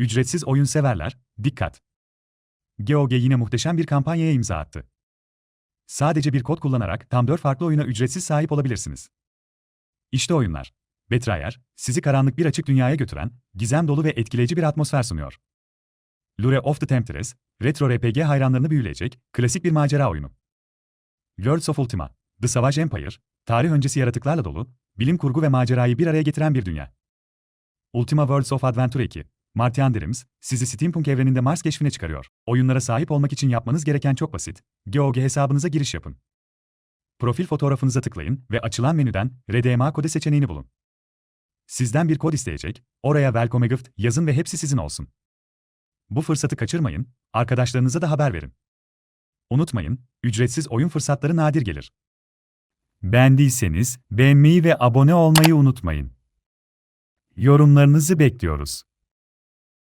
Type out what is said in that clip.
Ücretsiz oyun severler, dikkat! GOG yine muhteşem bir kampanyaya imza attı. Sadece bir kod kullanarak tam 4 farklı oyuna ücretsiz sahip olabilirsiniz. İşte oyunlar. Betrayer, sizi karanlık bir açık dünyaya götüren, gizem dolu ve etkileyici bir atmosfer sunuyor. Lure of the Temptress, retro RPG hayranlarını büyüleyecek, klasik bir macera oyunu. Lords of Ultima, The Savage Empire, tarih öncesi yaratıklarla dolu, bilim kurgu ve macerayı bir araya getiren bir dünya. Ultima Worlds of Adventure 2, Martian Dreams, sizi Steampunk evreninde Mars keşfine çıkarıyor. Oyunlara sahip olmak için yapmanız gereken çok basit. GOG hesabınıza giriş yapın. Profil fotoğrafınıza tıklayın ve açılan menüden RDMA kodu seçeneğini bulun. Sizden bir kod isteyecek, oraya Welcome Gift yazın ve hepsi sizin olsun. Bu fırsatı kaçırmayın, arkadaşlarınıza da haber verin. Unutmayın, ücretsiz oyun fırsatları nadir gelir. Beğendiyseniz beğenmeyi ve abone olmayı unutmayın. Yorumlarınızı bekliyoruz.